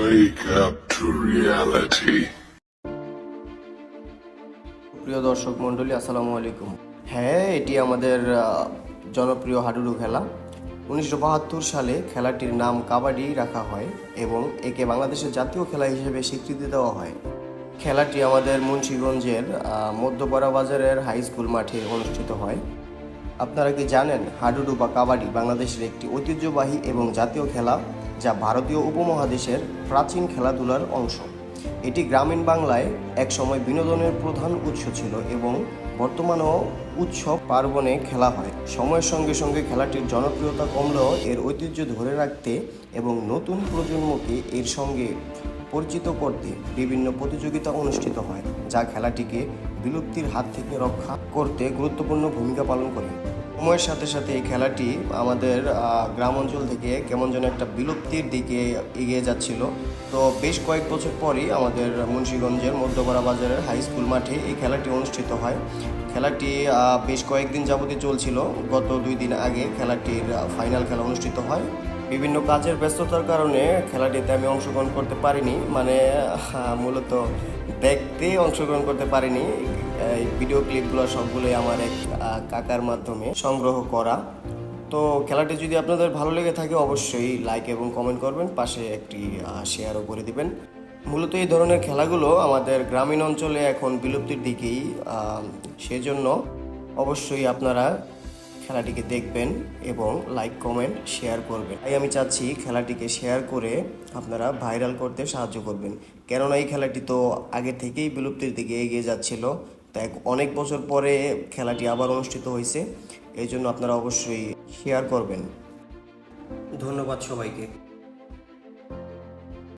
Wake up to reality. প্রিয় দর্শক মণ্ডলী, আসসালামু আলাইকুম। হ্যাঁ এটি আমাদের জনপ্রিয় হাডুডু খেলা। উনিশশো বাহাত্তর সালে খেলাটির নাম কাবাডি রাখা হয় এবং একে বাংলাদেশের জাতীয় খেলা হিসেবে স্বীকৃতি দেওয়া হয়। খেলাটি আমাদের মুন্সীগঞ্জের মধ্যপাড়া বাজারের হাই স্কুল মাঠে অনুষ্ঠিত হয়। আপনারা কি জানেন, হাডুডু বা কাবাডি বাংলাদেশের একটি ঐতিহ্যবাহী এবং জাতীয় খেলা? যা ভারতীয় উপমহাদেশের প্রাচীন খেলাধুলার অংশ। এটি গ্রামীণ বাংলায় একসময় বিনোদনের প্রধান উৎস ছিল এবং বর্তমানেও উৎসব পার্বণে খেলা হয়। সময়ের সঙ্গে সঙ্গে খেলাটির জনপ্রিয়তা কমলেও এর ঐতিহ্য ধরে রাখতে এবং নতুন প্রজন্মকে এর সঙ্গে পরিচিত করতে বিভিন্ন প্রতিযোগিতা অনুষ্ঠিত হয়, যা খেলাটিকে বিলুপ্তির হাত থেকে রক্ষা করতে গুরুত্বপূর্ণ ভূমিকা পালন করে। সময়ের সাথে সাথে এই খেলাটি আমাদের গ্রাম অঞ্চল থেকে কেমন যেন একটা বিলুপ্তির দিকে এগিয়ে যাচ্ছিল। তো বেশ কয়েক বছর পরই আমাদের মুন্সীগঞ্জের মধ্যপাড়া বাজারের হাই স্কুল মাঠে এই খেলাটি অনুষ্ঠিত হয়। খেলাটি বেশ কয়েকদিন যাবতীয় চলছিল। গত দুই দিন আগে খেলাটির ফাইনাল খেলা অনুষ্ঠিত হয়। বিভিন্ন কাজের ব্যস্ততার কারণে খেলাটিতে আমি অংশগ্রহণ করতে পারিনি। মানে মূলত দেখতে অংশগ্রহণ করতে পারিনি। এই ভিডিও ক্লিপগুলো সবগুলোই আমার এক কাকার মাধ্যমে সংগ্রহ করা। তো খেলাটি যদি আপনাদের ভালো লেগে থাকে, অবশ্যই লাইক এবং কমেন্ট করবেন, পাশে একটি শেয়ারও করে দিবেন। মূলত এই ধরনের খেলাগুলো আমাদের গ্রামীণ অঞ্চলে এখন বিলুপ্তির দিকেই সেজন্য অবশ্যই আপনারা খেলাটিকে দেখবেন এবং লাইক কমেন্ট শেয়ার করবেন। তাই আমি চাচ্ছি খেলাটিকে শেয়ার করে আপনারা ভাইরাল করতে সাহায্য করবেন। কেননা এই খেলাটি তো আগে থেকেই বিলুপ্তির দিকে এগিয়ে যাচ্ছিল। তাই অনেক বছর পরে খেলাটি আবার অনুষ্ঠিত হয়েছে। এই জন্য আপনারা অবশ্যই শেয়ার করবেন। ধন্যবাদ সবাইকে।